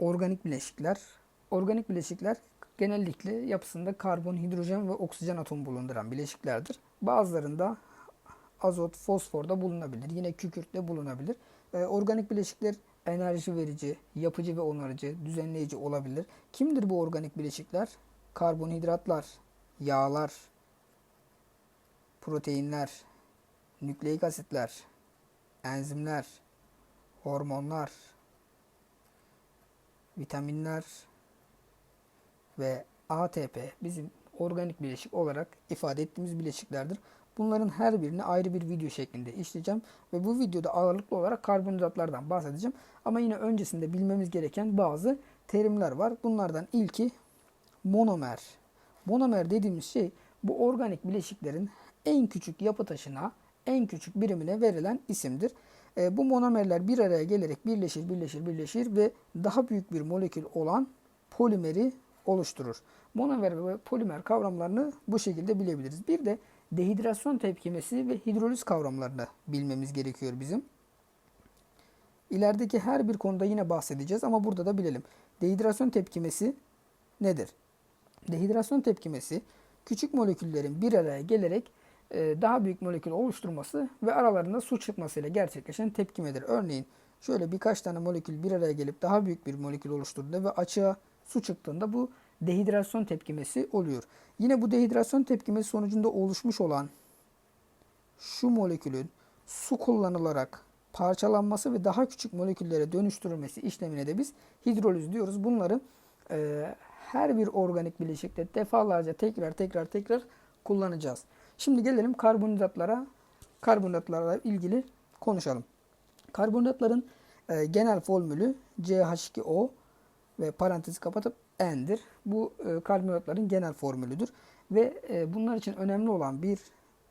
organik bileşikler. Organik bileşikler genellikle yapısında karbon, hidrojen ve oksijen atomu bulunduran bileşiklerdir. Bazılarında azot, fosfor da bulunabilir. Yine kükürt de bulunabilir. Ee, organik bileşikler enerji verici, yapıcı ve onarıcı, düzenleyici olabilir. Kimdir bu organik bileşikler? Karbonhidratlar, yağlar, proteinler, nükleik asitler, enzimler, hormonlar, vitaminler ve ATP bizim organik bileşik olarak ifade ettiğimiz bileşiklerdir. Bunların her birini ayrı bir video şeklinde işleyeceğim ve bu videoda ağırlıklı olarak karbonhidratlardan bahsedeceğim. Ama yine öncesinde bilmemiz gereken bazı terimler var. Bunlardan ilki monomer. Monomer dediğimiz şey bu organik bileşiklerin en küçük yapı taşına, en küçük birimine verilen isimdir. E, bu monomerler bir araya gelerek birleşir, birleşir, birleşir ve daha büyük bir molekül olan polimeri oluşturur. Monomer ve polimer kavramlarını bu şekilde bilebiliriz. Bir de dehidrasyon tepkimesi ve hidroliz kavramlarını bilmemiz gerekiyor bizim. İlerideki her bir konuda yine bahsedeceğiz ama burada da bilelim. Dehidrasyon tepkimesi nedir? Dehidrasyon tepkimesi küçük moleküllerin bir araya gelerek daha büyük molekül oluşturması ve aralarında su çıkmasıyla gerçekleşen tepkimedir. Örneğin şöyle birkaç tane molekül bir araya gelip daha büyük bir molekül oluşturduğunda ve açığa su çıktığında bu dehidrasyon tepkimesi oluyor. Yine bu dehidrasyon tepkimesi sonucunda oluşmuş olan şu molekülün su kullanılarak parçalanması ve daha küçük moleküllere dönüştürülmesi işlemine de biz hidroliz diyoruz. Bunları e, her bir organik bileşikte defalarca tekrar tekrar tekrar kullanacağız. Şimdi gelelim karbonhidratlara, karbonhidratlarla ilgili konuşalım. Karbonhidratların e, genel formülü CH2O ve parantezi kapatıp N'dir. Bu e, karbonhidratların genel formülüdür. Ve e, bunlar için önemli olan bir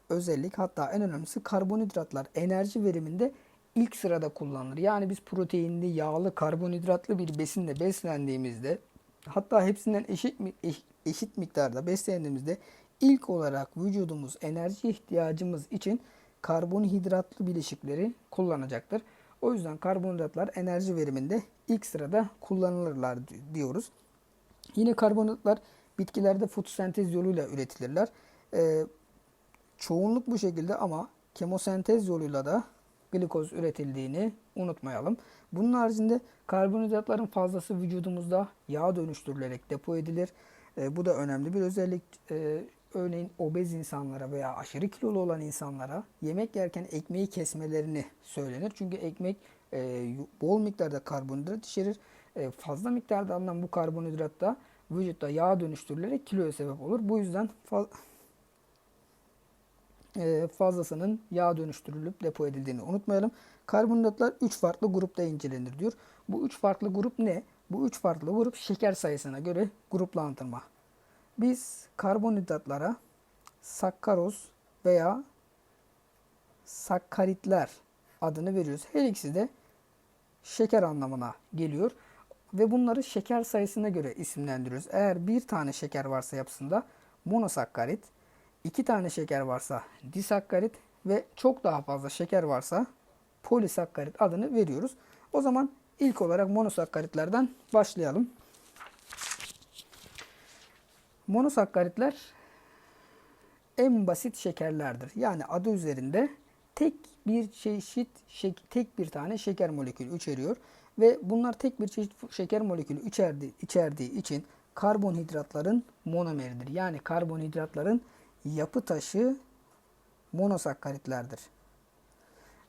özellik hatta en önemlisi karbonhidratlar enerji veriminde ilk sırada kullanılır. Yani biz proteinli, yağlı, karbonhidratlı bir besinle beslendiğimizde hatta hepsinden eşit eşit miktarda beslendiğimizde ilk olarak vücudumuz enerji ihtiyacımız için karbonhidratlı bileşikleri kullanacaktır. O yüzden karbonhidratlar enerji veriminde ilk sırada kullanılırlar diyoruz. Yine karbonhidratlar bitkilerde fotosentez yoluyla üretilirler. Ee, çoğunluk bu şekilde ama kemosentez yoluyla da glikoz üretildiğini unutmayalım. Bunun haricinde karbonhidratların fazlası vücudumuzda yağ dönüştürülerek depo edilir. E, bu da önemli bir özellik. E, örneğin obez insanlara veya aşırı kilolu olan insanlara yemek yerken ekmeği kesmelerini söylenir. Çünkü ekmek e, bol miktarda karbonhidrat içerir. E, fazla miktarda alınan bu karbonhidrat da vücutta yağ dönüştürülerek kiloya sebep olur. Bu yüzden fa e, fazlasının yağ dönüştürülüp depo edildiğini unutmayalım. Karbonhidratlar 3 farklı grupta incelenir diyor. Bu 3 farklı grup ne? Bu 3 farklı grup şeker sayısına göre gruplandırma. Biz karbonhidratlara sakkaroz veya sakkaritler adını veriyoruz. Her ikisi de şeker anlamına geliyor ve bunları şeker sayısına göre isimlendiriyoruz. Eğer bir tane şeker varsa yapısında monosakkarit, iki tane şeker varsa disakkarit ve çok daha fazla şeker varsa polisakkarit adını veriyoruz. O zaman ilk olarak monosakkaritlerden başlayalım. Monosakkaritler en basit şekerlerdir. Yani adı üzerinde tek bir çeşit tek bir tane şeker molekülü içeriyor ve bunlar tek bir çeşit şeker molekülü içerdiği, içerdiği için karbonhidratların monomeridir. Yani karbonhidratların yapı taşı monosakkaritlerdir.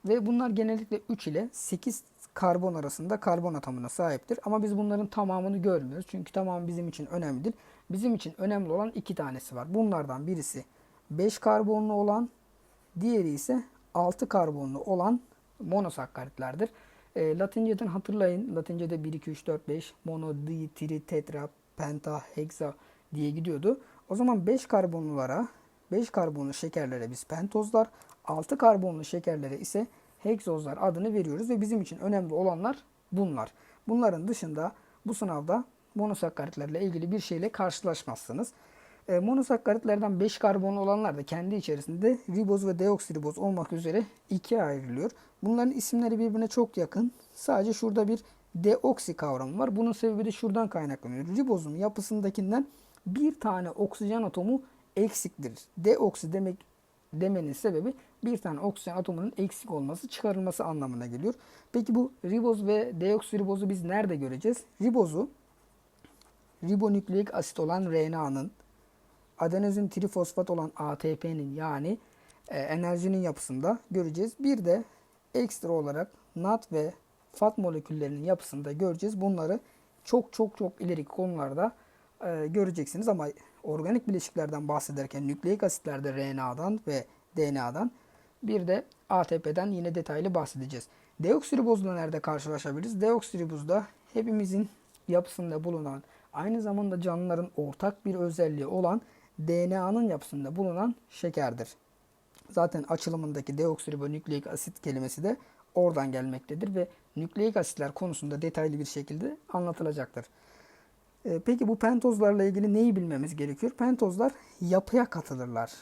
Ve bunlar genellikle 3 ile 8 karbon arasında karbon atomuna sahiptir. Ama biz bunların tamamını görmüyoruz. Çünkü tamamı bizim için önemlidir. Bizim için önemli olan iki tanesi var. Bunlardan birisi 5 karbonlu olan, diğeri ise 6 karbonlu olan monosakkaritlerdir. E, Latinceden hatırlayın. Latincede 1, 2, 3, 4, 5 mono, di, tri, tetra, penta, hexa diye gidiyordu. O zaman 5 karbonlulara, 5 karbonlu şekerlere biz pentozlar, 6 karbonlu şekerlere ise heksozlar adını veriyoruz ve bizim için önemli olanlar bunlar. Bunların dışında bu sınavda monosakkaritlerle ilgili bir şeyle karşılaşmazsınız. E, monosakkaritlerden 5 karbon olanlar da kendi içerisinde riboz ve deoksiriboz olmak üzere ikiye ayrılıyor. Bunların isimleri birbirine çok yakın. Sadece şurada bir deoksi kavramı var. Bunun sebebi de şuradan kaynaklanıyor. Ribozom yapısındakinden bir tane oksijen atomu eksiktir. Deoksi demek demenin sebebi bir tane oksijen atomunun eksik olması, çıkarılması anlamına geliyor. Peki bu riboz ve deoksiribozu biz nerede göreceğiz? Ribozu ribonükleik asit olan RNA'nın adenozin trifosfat olan ATP'nin yani e, enerjinin yapısında göreceğiz. Bir de ekstra olarak NAT ve FAT moleküllerinin yapısında göreceğiz. Bunları çok çok çok ileriki konularda e, göreceksiniz ama organik bileşiklerden bahsederken nükleik asitlerde RNA'dan ve DNA'dan bir de ATP'den yine detaylı bahsedeceğiz. Deoksiribozla nerede karşılaşabiliriz? Deoksiribozda hepimizin yapısında bulunan aynı zamanda canlıların ortak bir özelliği olan DNA'nın yapısında bulunan şekerdir. Zaten açılımındaki deoksiribonükleik asit kelimesi de oradan gelmektedir ve nükleik asitler konusunda detaylı bir şekilde anlatılacaktır. Ee, Peki bu pentozlarla ilgili neyi bilmemiz gerekiyor? Pentozlar yapıya katılırlar.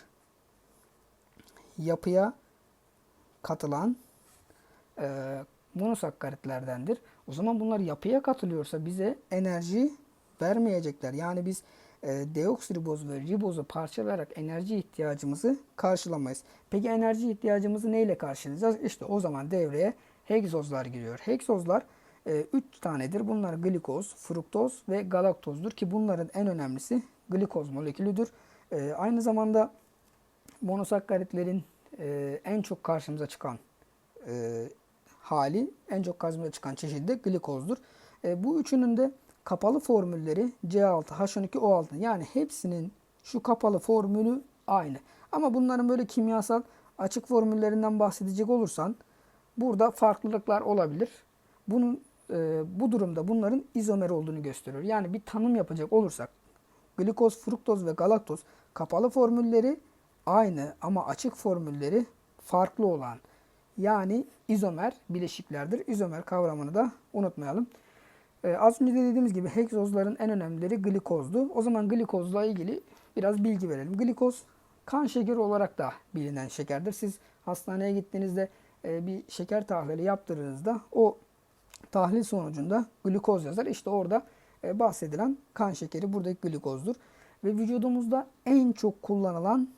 Yapıya katılan e, monosakkaritlerdendir. O zaman bunlar yapıya katılıyorsa bize enerji vermeyecekler. Yani biz e, deoksiriboz ve ribozu parçalayarak enerji ihtiyacımızı karşılamayız. Peki enerji ihtiyacımızı neyle karşılayacağız? İşte o zaman devreye hegzozlar giriyor. Hegzozlar 3 tanedir. Bunlar glikoz, fruktoz ve galaktozdur ki bunların en önemlisi glikoz molekülüdür. E, aynı zamanda monosakkaritlerin e, en çok karşımıza çıkan e, hali, en çok karşımıza çıkan çeşidi de glikozdur. E, bu üçünün de kapalı formülleri C6, H12, O6 yani hepsinin şu kapalı formülü aynı. Ama bunların böyle kimyasal açık formüllerinden bahsedecek olursan burada farklılıklar olabilir. Bunun e, bu durumda bunların izomer olduğunu gösteriyor. Yani bir tanım yapacak olursak glikoz, fruktoz ve galaktoz kapalı formülleri aynı ama açık formülleri farklı olan yani izomer bileşiklerdir. İzomer kavramını da unutmayalım. Ee, az önce de dediğimiz gibi hegzozların en önemlileri glikozdu. O zaman glikozla ilgili biraz bilgi verelim. Glikoz kan şekeri olarak da bilinen şekerdir. Siz hastaneye gittiğinizde e, bir şeker tahlili yaptırdığınızda o tahlil sonucunda glikoz yazar. İşte orada e, bahsedilen kan şekeri buradaki glikozdur. Ve vücudumuzda en çok kullanılan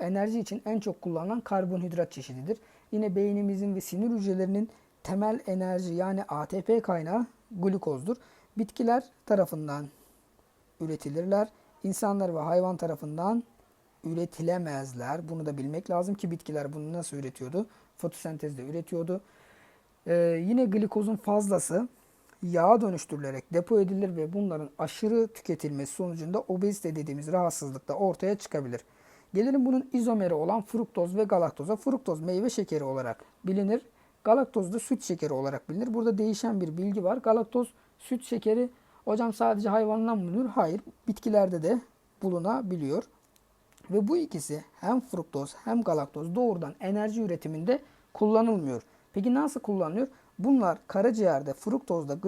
enerji için en çok kullanılan karbonhidrat çeşididir. Yine beynimizin ve sinir hücrelerinin temel enerji yani ATP kaynağı glukozdur. Bitkiler tarafından üretilirler. İnsanlar ve hayvan tarafından üretilemezler. Bunu da bilmek lazım ki bitkiler bunu nasıl üretiyordu? Fotosentezde üretiyordu. Ee, yine glikozun fazlası yağa dönüştürülerek depo edilir ve bunların aşırı tüketilmesi sonucunda obezite dediğimiz rahatsızlık da ortaya çıkabilir. Gelelim bunun izomeri olan fruktoz ve galaktoza. Fruktoz meyve şekeri olarak bilinir. Galaktoz da süt şekeri olarak bilinir. Burada değişen bir bilgi var. Galaktoz süt şekeri hocam sadece hayvandan bulunur. Hayır, bitkilerde de bulunabiliyor. Ve bu ikisi hem fruktoz hem galaktoz doğrudan enerji üretiminde kullanılmıyor. Peki nasıl kullanılıyor? Bunlar karaciğerde fruktozda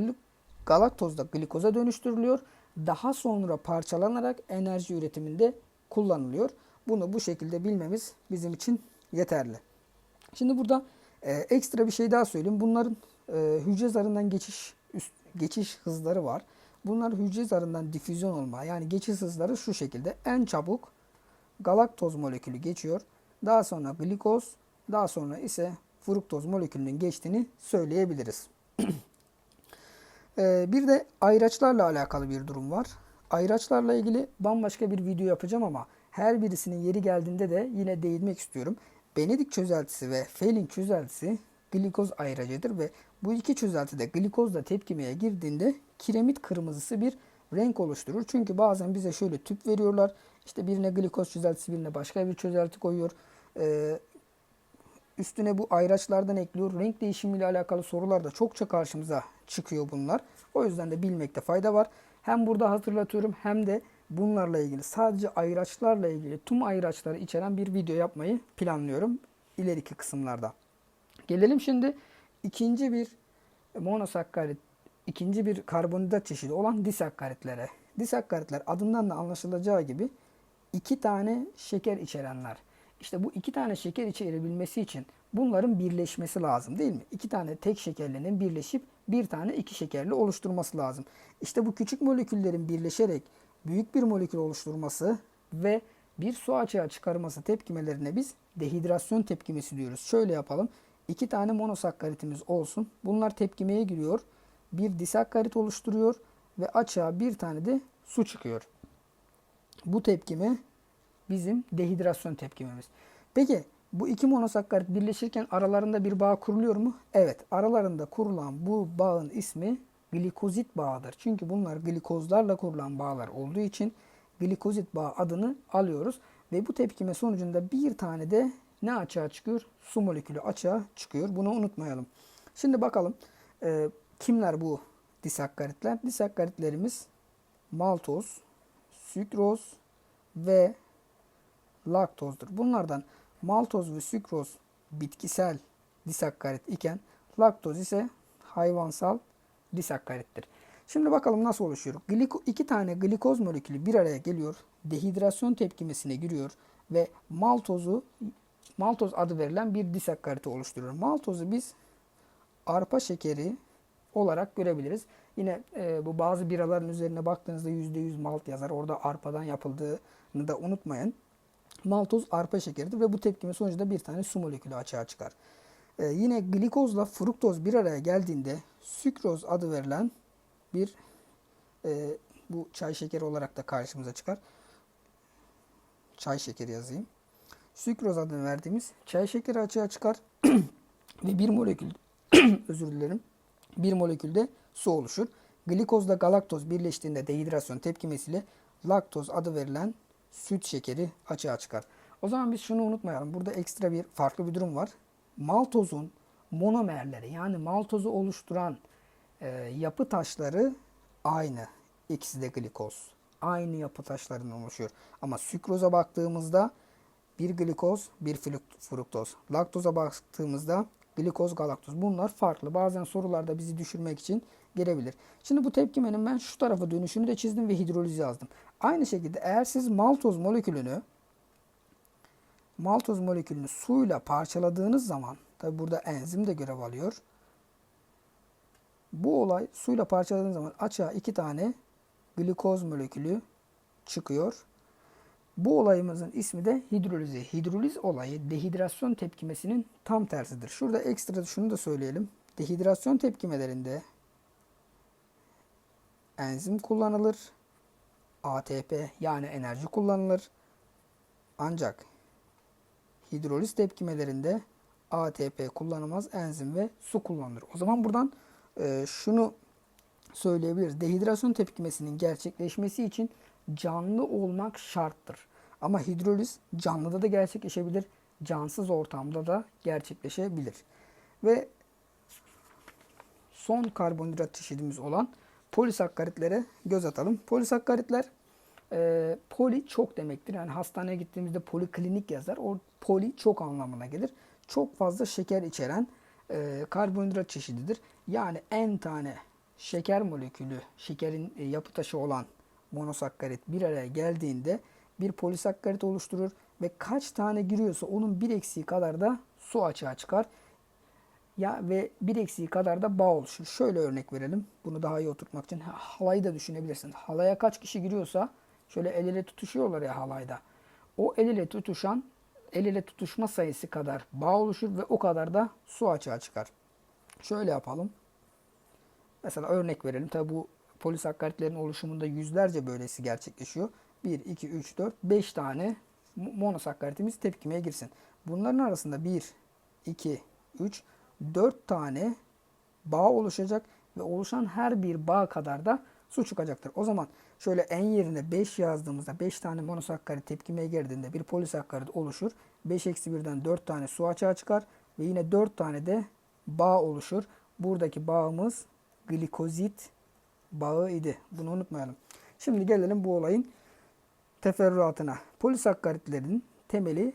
galaktozda glikoza dönüştürülüyor. Daha sonra parçalanarak enerji üretiminde kullanılıyor. Bunu bu şekilde bilmemiz bizim için yeterli. Şimdi burada e, ekstra bir şey daha söyleyeyim. Bunların e, hücre zarından geçiş üst, geçiş hızları var. Bunlar hücre zarından difüzyon olma yani geçiş hızları şu şekilde. En çabuk galaktoz molekülü geçiyor. Daha sonra glikoz, daha sonra ise fruktoz molekülünün geçtiğini söyleyebiliriz. e, bir de ayraçlarla alakalı bir durum var. Ayraçlarla ilgili bambaşka bir video yapacağım ama her birisinin yeri geldiğinde de yine değinmek istiyorum. Benedik çözeltisi ve Fehling çözeltisi glikoz ayracıdır ve bu iki çözelti de glikozla tepkimeye girdiğinde kiremit kırmızısı bir renk oluşturur. Çünkü bazen bize şöyle tüp veriyorlar. İşte birine glikoz çözeltisi birine başka bir çözelti koyuyor. Ee, üstüne bu ayraçlardan ekliyor. Renk değişimiyle alakalı sorular da çokça karşımıza çıkıyor bunlar. O yüzden de bilmekte fayda var. Hem burada hatırlatıyorum hem de bunlarla ilgili sadece ayraçlarla ilgili tüm ayraçları içeren bir video yapmayı planlıyorum ileriki kısımlarda. Gelelim şimdi ikinci bir monosakkarit, ikinci bir karbonhidrat çeşidi olan disakkaritlere. Disakkaritler adından da anlaşılacağı gibi iki tane şeker içerenler. İşte bu iki tane şeker içerebilmesi için bunların birleşmesi lazım değil mi? İki tane tek şekerlinin birleşip bir tane iki şekerli oluşturması lazım. İşte bu küçük moleküllerin birleşerek büyük bir molekül oluşturması ve bir su açığa çıkarması tepkimelerine biz dehidrasyon tepkimesi diyoruz. Şöyle yapalım. İki tane monosakkaritimiz olsun. Bunlar tepkimeye giriyor. Bir disakkarit oluşturuyor ve açığa bir tane de su çıkıyor. Bu tepkime bizim dehidrasyon tepkimemiz. Peki bu iki monosakkarit birleşirken aralarında bir bağ kuruluyor mu? Evet. Aralarında kurulan bu bağın ismi glikozit bağıdır. Çünkü bunlar glikozlarla kurulan bağlar olduğu için glikozit bağı adını alıyoruz. Ve bu tepkime sonucunda bir tane de ne açığa çıkıyor? Su molekülü açığa çıkıyor. Bunu unutmayalım. Şimdi bakalım e, kimler bu disakkaritler? Disakkaritlerimiz maltoz, sükroz ve laktozdur. Bunlardan maltoz ve sükroz bitkisel disakkarit iken laktoz ise hayvansal disakkarittir. Şimdi bakalım nasıl oluşuyor. Gliko, iki tane glikoz molekülü bir araya geliyor. Dehidrasyon tepkimesine giriyor ve maltozu maltoz adı verilen bir disakkariti oluşturuyor. Maltozu biz arpa şekeri olarak görebiliriz. Yine e, bu bazı biraların üzerine baktığınızda %100 malt yazar. Orada arpadan yapıldığını da unutmayın. Maltoz arpa şekeridir ve bu tepkime sonucunda bir tane su molekülü açığa çıkar. E, yine glikozla fruktoz bir araya geldiğinde sükroz adı verilen bir e, bu çay şekeri olarak da karşımıza çıkar. Çay şekeri yazayım. Sükroz adını verdiğimiz çay şekeri açığa çıkar ve bir molekül özür dilerim bir molekülde su oluşur. Glikozla galaktoz birleştiğinde dehidrasyon tepkimesiyle laktoz adı verilen süt şekeri açığa çıkar. O zaman biz şunu unutmayalım. Burada ekstra bir farklı bir durum var. Maltozun monomerleri yani maltozu oluşturan e, yapı taşları aynı. İkisi de glikoz. Aynı yapı taşlarından oluşuyor. Ama sükroza baktığımızda bir glikoz, bir fruktoz. Laktoza baktığımızda glikoz, galaktoz. Bunlar farklı. Bazen sorularda bizi düşürmek için gelebilir. Şimdi bu tepkimenin ben şu tarafa dönüşünü de çizdim ve hidroliz yazdım. Aynı şekilde eğer siz maltoz molekülünü maltoz molekülünü suyla parçaladığınız zaman tabi burada enzim de görev alıyor. Bu olay suyla parçaladığınız zaman açığa iki tane glikoz molekülü çıkıyor. Bu olayımızın ismi de hidrolizi. Hidroliz olayı dehidrasyon tepkimesinin tam tersidir. Şurada ekstra şunu da söyleyelim. Dehidrasyon tepkimelerinde enzim kullanılır. ATP yani enerji kullanılır. Ancak hidroliz tepkimelerinde ATP kullanılmaz, enzim ve su kullanılır. O zaman buradan e, şunu söyleyebiliriz. Dehidrasyon tepkimesinin gerçekleşmesi için canlı olmak şarttır. Ama hidroliz canlıda da gerçekleşebilir, cansız ortamda da gerçekleşebilir. Ve son karbonhidrat çeşidimiz olan polisakkaritlere göz atalım. Polisakkaritler e, poli çok demektir. Yani hastaneye gittiğimizde poliklinik yazar. O poli çok anlamına gelir. Çok fazla şeker içeren e, karbonhidrat çeşididir. Yani en tane şeker molekülü, şekerin e, yapı taşı olan monosakkarit bir araya geldiğinde bir polisakkarit oluşturur ve kaç tane giriyorsa onun bir eksiği kadar da su açığa çıkar. Ya ve bir eksiği kadar da bağ oluşur. Şöyle örnek verelim. Bunu daha iyi oturtmak için halayı da düşünebilirsin. Halaya kaç kişi giriyorsa şöyle el ele tutuşuyorlar ya halayda. O el ele tutuşan el ele tutuşma sayısı kadar bağ oluşur ve o kadar da su açığa çıkar. Şöyle yapalım. Mesela örnek verelim. Tabi bu polisakkaritlerin oluşumunda yüzlerce böylesi gerçekleşiyor. 1, 2, 3, 4, 5 tane monosakkaritimiz tepkimeye girsin. Bunların arasında 1, 2, 3, 4 tane bağ oluşacak ve oluşan her bir bağ kadar da su çıkacaktır. O zaman şöyle en yerine 5 yazdığımızda 5 tane monosakkarit tepkimeye girdiğinde bir polisakkarit oluşur. 5 eksi 1'den 4 tane su açığa çıkar ve yine 4 tane de bağ oluşur. Buradaki bağımız glikozit bağı idi. Bunu unutmayalım. Şimdi gelelim bu olayın teferruatına. Polisakkaritlerin temeli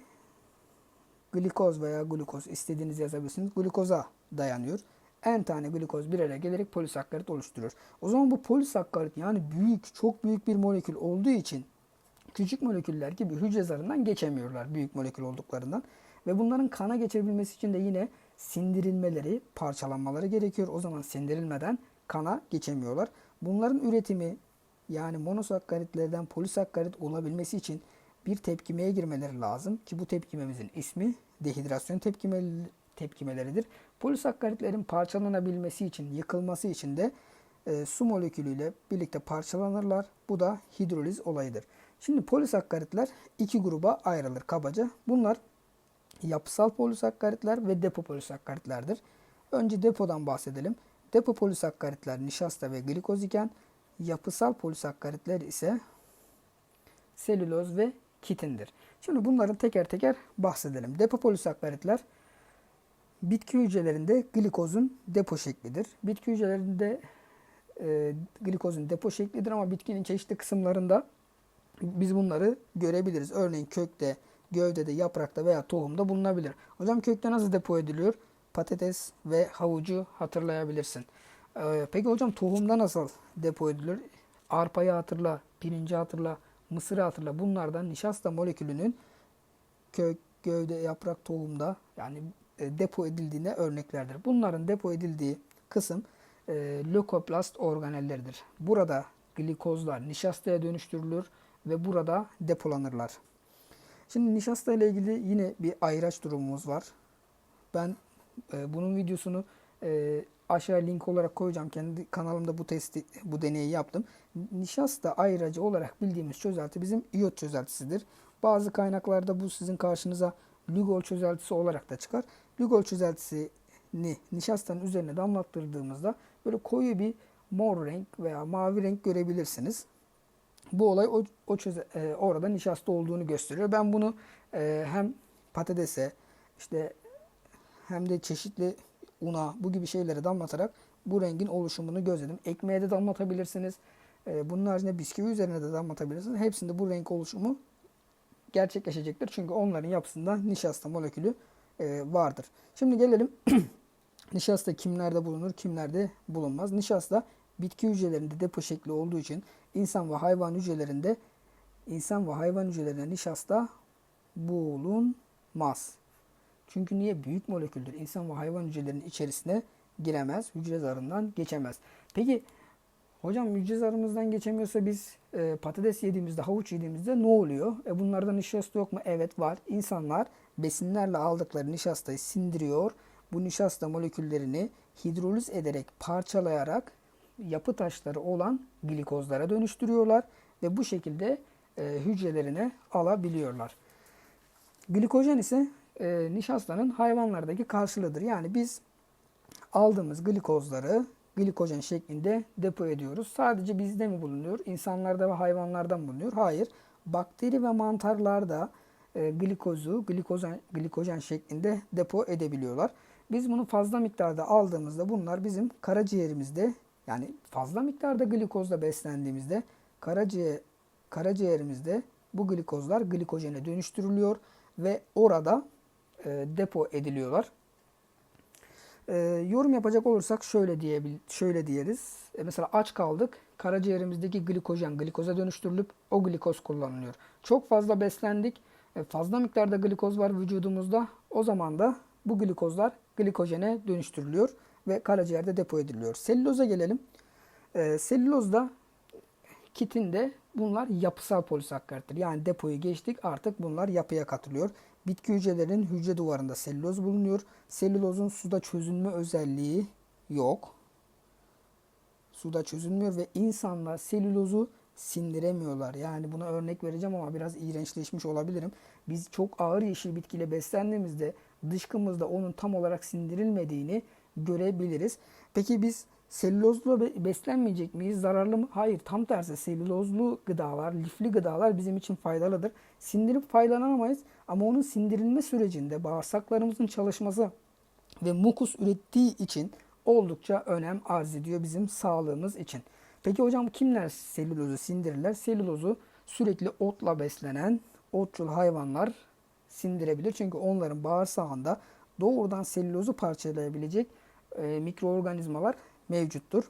glikoz veya glukoz istediğiniz yazabilirsiniz. Glukoza dayanıyor. En tane glikoz bir araya gelerek polisakkarit oluşturuyor. O zaman bu polisakkarit yani büyük, çok büyük bir molekül olduğu için küçük moleküller gibi hücre zarından geçemiyorlar büyük molekül olduklarından. Ve bunların kana geçebilmesi için de yine sindirilmeleri, parçalanmaları gerekiyor. O zaman sindirilmeden kana geçemiyorlar. Bunların üretimi yani monosakkaritlerden polisakkarit olabilmesi için bir tepkimeye girmeleri lazım ki bu tepkimemizin ismi dehidrasyon tepkime, tepkimeleridir. Polisakkaritlerin parçalanabilmesi için, yıkılması için de e, su molekülüyle birlikte parçalanırlar. Bu da hidroliz olayıdır. Şimdi polisakkaritler iki gruba ayrılır kabaca. Bunlar yapısal polisakkaritler ve depo polisakkaritlerdir. Önce depodan bahsedelim. Depo polisakkaritler nişasta ve glikoz iken yapısal polisakkaritler ise selüloz ve kitindir. Şimdi bunların teker teker bahsedelim. Depo polisakkaritler bitki hücrelerinde glikozun depo şeklidir. Bitki hücrelerinde e, glikozun depo şeklidir ama bitkinin çeşitli kısımlarında biz bunları görebiliriz. Örneğin kökte, gövdede, yaprakta veya tohumda bulunabilir. Hocam kökte nasıl depo ediliyor? Patates ve havucu hatırlayabilirsin. Ee, peki hocam tohumda nasıl depo edilir? Arpayı hatırla, pirinci hatırla, mısırı hatırla. Bunlardan nişasta molekülünün kök, gövde, yaprak, tohumda yani depo edildiğine örneklerdir. Bunların depo edildiği kısım e, lökoplast organelleridir. Burada glikozlar nişastaya dönüştürülür ve burada depolanırlar. Şimdi nişasta ile ilgili yine bir ayraç durumumuz var. Ben e, bunun videosunu e, aşağı link olarak koyacağım. Kendi kanalımda bu testi, bu deneyi yaptım. Nişasta ayracı olarak bildiğimiz çözelti bizim iyot çözeltisidir. Bazı kaynaklarda bu sizin karşınıza Lugol çözeltisi olarak da çıkar. Lugol çözeltisini nişastanın üzerine damlattırdığımızda böyle koyu bir mor renk veya mavi renk görebilirsiniz. Bu olay o, o çöze, e, orada nişasta olduğunu gösteriyor. Ben bunu e, hem patatese işte hem de çeşitli una bu gibi şeylere damlatarak bu rengin oluşumunu gözledim. Ekmeğe de damlatabilirsiniz. E, bunun haricinde bisküvi üzerine de damlatabilirsiniz. Hepsinde bu renk oluşumu gerçekleşecektir. Çünkü onların yapısında nişasta molekülü e, vardır. Şimdi gelelim nişasta kimlerde bulunur, kimlerde bulunmaz. Nişasta bitki hücrelerinde depo şekli olduğu için insan ve hayvan hücrelerinde insan ve hayvan hücrelerinde nişasta bulunmaz. Çünkü niye? Büyük moleküldür. İnsan ve hayvan hücrelerinin içerisine giremez. Hücre zarından geçemez. Peki hocam hücre zarımızdan geçemiyorsa biz e, patates yediğimizde, havuç yediğimizde ne oluyor? E, bunlarda nişasta yok mu? Evet var. İnsanlar besinlerle aldıkları nişastayı sindiriyor. Bu nişasta moleküllerini hidroliz ederek, parçalayarak yapı taşları olan glikozlara dönüştürüyorlar ve bu şekilde e, hücrelerine alabiliyorlar. Glikojen ise e, nişastanın hayvanlardaki karşılığıdır. Yani biz aldığımız glikozları glikojen şeklinde depo ediyoruz. Sadece bizde mi bulunuyor? İnsanlarda ve hayvanlarda mı bulunuyor? Hayır. Bakteri ve mantarlarda e, glikozu glikojen, glikojen şeklinde depo edebiliyorlar. Biz bunu fazla miktarda aldığımızda bunlar bizim karaciğerimizde yani fazla miktarda glikozla beslendiğimizde karaciğer, karaciğerimizde bu glikozlar glikojene dönüştürülüyor ve orada e, depo ediliyorlar. E, yorum yapacak olursak şöyle diyebil şöyle diyeriz. E, mesela aç kaldık. Karaciğerimizdeki glikojen glikoza dönüştürülüp o glikoz kullanılıyor. Çok fazla beslendik. E, fazla miktarda glikoz var vücudumuzda. O zaman da bu glikozlar glikojene dönüştürülüyor ve karaciğerde depo ediliyor. Selüloza gelelim. E, selülozda kitinde bunlar yapısal polisakkarittir. Yani depoyu geçtik artık bunlar yapıya katılıyor. Bitki hücrelerinin hücre duvarında selüloz bulunuyor. Selülozun suda çözünme özelliği yok. Suda çözülmüyor ve insanlar selülozu sindiremiyorlar. Yani buna örnek vereceğim ama biraz iğrençleşmiş olabilirim. Biz çok ağır yeşil bitkiyle beslendiğimizde dışkımızda onun tam olarak sindirilmediğini görebiliriz. Peki biz selülozlu beslenmeyecek miyiz? Zararlı mı? Hayır. Tam tersi selülozlu gıdalar, lifli gıdalar bizim için faydalıdır. Sindirip faydalanamayız ama onun sindirilme sürecinde bağırsaklarımızın çalışması ve mukus ürettiği için oldukça önem arz ediyor bizim sağlığımız için. Peki hocam kimler selülozu sindirirler? Selülozu sürekli otla beslenen otçul hayvanlar sindirebilir. Çünkü onların bağırsağında doğrudan selülozu parçalayabilecek e, mikroorganizmalar mevcuttur.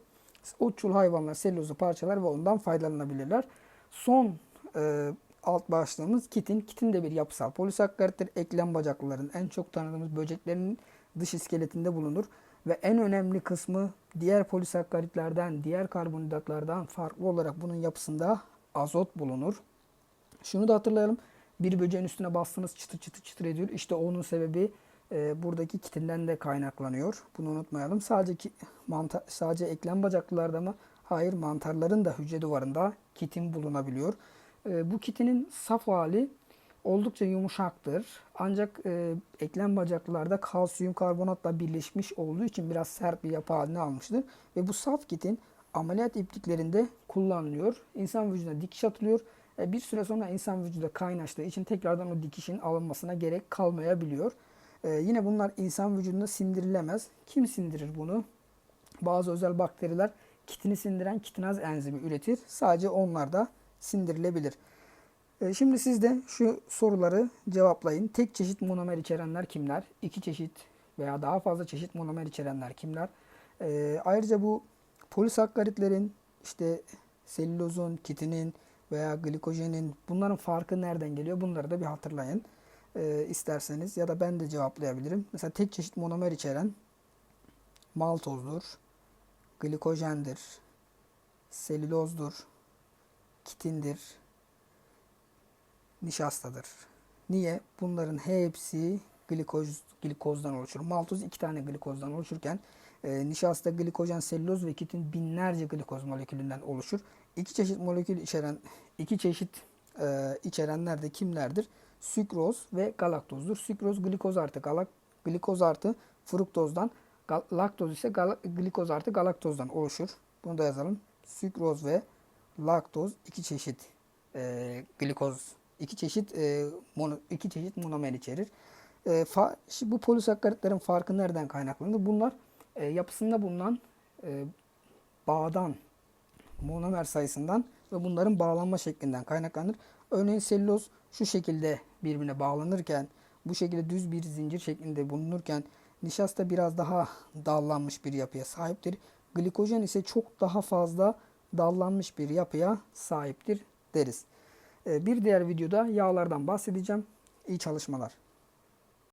Otçul hayvanlar selülozu parçalar ve ondan faydalanabilirler. Son e, alt başlığımız kitin. Kitin de bir yapısal polisakkarittir. Eklem bacaklıların en çok tanıdığımız böceklerin dış iskeletinde bulunur. Ve en önemli kısmı diğer polisakkaritlerden, diğer karbonhidratlardan farklı olarak bunun yapısında azot bulunur. Şunu da hatırlayalım. Bir böceğin üstüne bastığınız çıtır çıtır çıtır ediyor. İşte onun sebebi e, buradaki kitinden de kaynaklanıyor. Bunu unutmayalım. Sadece ki, mantar, sadece eklem bacaklılarda mı? Hayır, mantarların da hücre duvarında kitin bulunabiliyor. E, bu kitinin saf hali oldukça yumuşaktır. Ancak e, eklem bacaklılarda kalsiyum karbonatla birleşmiş olduğu için biraz sert bir yapı haline almıştır. Ve bu saf kitin ameliyat ipliklerinde kullanılıyor. İnsan vücuduna dikiş atılıyor. E, bir süre sonra insan vücuda kaynaştığı için tekrardan o dikişin alınmasına gerek kalmayabiliyor. E, yine bunlar insan vücudunda sindirilemez. Kim sindirir bunu? Bazı özel bakteriler kitini sindiren kitinaz enzimi üretir. Sadece onlar da sindirilebilir. E, Şimdi siz de şu soruları cevaplayın. Tek çeşit monomer içerenler kimler? İki çeşit veya daha fazla çeşit monomer içerenler kimler? E, ayrıca bu polisakkaritlerin işte selülozun, kitinin veya glikojenin bunların farkı nereden geliyor? Bunları da bir hatırlayın e, isterseniz ya da ben de cevaplayabilirim. Mesela tek çeşit monomer içeren maltozdur, glikojendir, selülozdur, kitindir, nişastadır. Niye? Bunların hepsi glikoz, glikozdan oluşur. Maltoz iki tane glikozdan oluşurken e, nişasta, glikojen, selüloz ve kitin binlerce glikoz molekülünden oluşur. İki çeşit molekül içeren, iki çeşit e, içerenler de kimlerdir? Sükroz ve galaktozdur. Sükroz glikoz artı galak, glikoz artı fruktozdan, gal, laktoz ise gal, glikoz artı galaktozdan oluşur. Bunu da yazalım. Sükroz ve laktoz iki çeşit e, glikoz iki çeşit e, mono, iki çeşit monomer içerir. E, fa, bu polisakkaritlerin farkı nereden kaynaklanır? Bunlar e, yapısında bulunan e, bağdan, monomer sayısından ve bunların bağlanma şeklinden kaynaklanır. Örneğin selüloz şu şekilde birbirine bağlanırken, bu şekilde düz bir zincir şeklinde bulunurken nişasta biraz daha dallanmış bir yapıya sahiptir. Glikojen ise çok daha fazla dallanmış bir yapıya sahiptir deriz. Ee, Bir diğer videoda yağlardan bahsedeceğim. İyi çalışmalar.